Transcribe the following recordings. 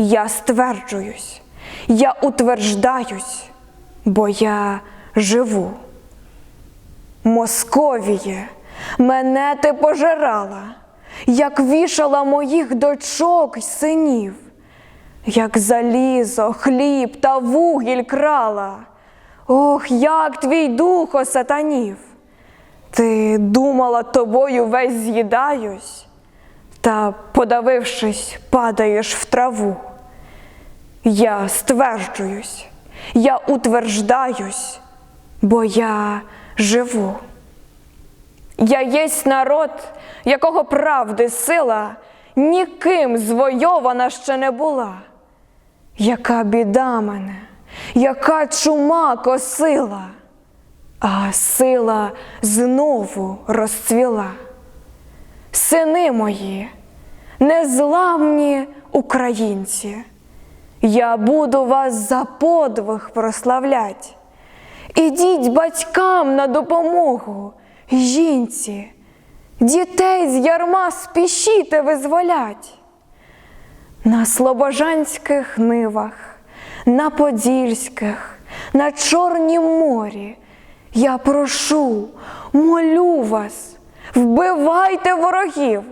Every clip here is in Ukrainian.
Я стверджуюсь, я утверждаюсь, бо я живу. Московіє, мене ти пожирала, як вішала моїх дочок й синів, як залізо, хліб та вугіль крала. Ох, як твій дух осатанів! Ти думала, тобою весь з'їдаюсь, та, подавившись, падаєш в траву. Я стверджуюсь, я утверждаюсь, бо я живу. Я єсть народ, якого правди сила ніким звойована ще не була. Яка біда мене, яка чума косила, а сила знову розцвіла. Сини мої, незламні українці, я буду вас за подвиг прославлять. Ідіть батькам на допомогу, жінці, дітей з ярма спішіте визволять. На слобожанських нивах, на подільських, на Чорнім морі я прошу, молю вас, вбивайте ворогів,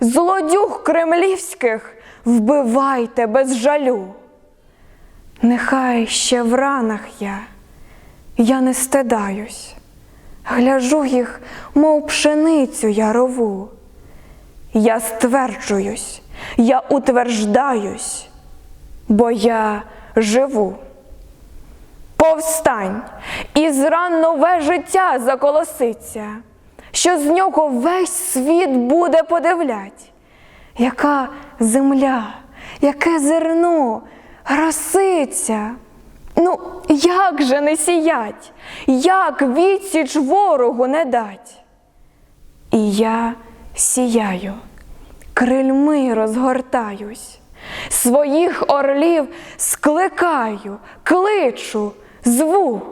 злодюг кремлівських вбивайте без жалю. Нехай ще в ранах я, я не стидаюсь, гляжу їх, мов пшеницю ярову. Я стверджуюсь, я утверждаюсь, бо я живу. Повстань, і зран нове життя заколоситься, що з нього весь світ буде подивлять, яка земля, яке зерно роситься. Ну, як же не сіять, як відсіч ворогу не дать? І я сіяю, крильми розгортаюсь, своїх орлів скликаю, кличу, зву.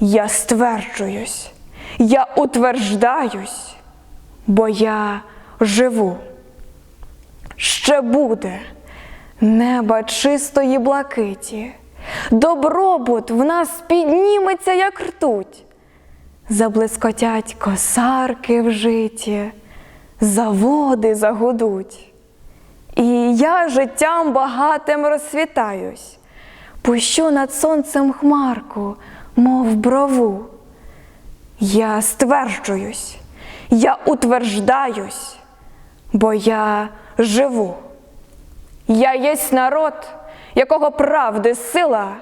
Я стверджуюсь, я утверждаюсь, бо я живу. Ще буде неба чистої блакиті, добробут в нас підніметься, як ртуть. Заблискотять косарки в житі, заводи загудуть. І я життям багатим розсвітаюсь, пущу над сонцем хмарку, мов брову. Я стверджуюсь, я утверждаюсь, бо я живу. Я єсть народ, якого правди сила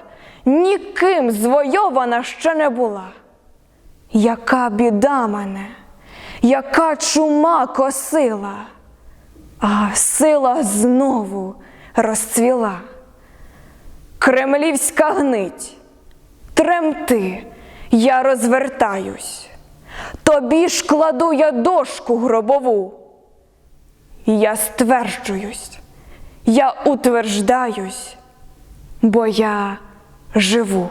ніким звойована ще не була. Яка біда мене, яка чума косила, а сила знову розцвіла. Кремлівська гнить, тремти, я розвертаюсь, тобі ж кладу я дошку гробову. Я стверджуюсь, я утверждаюсь, бо я живу.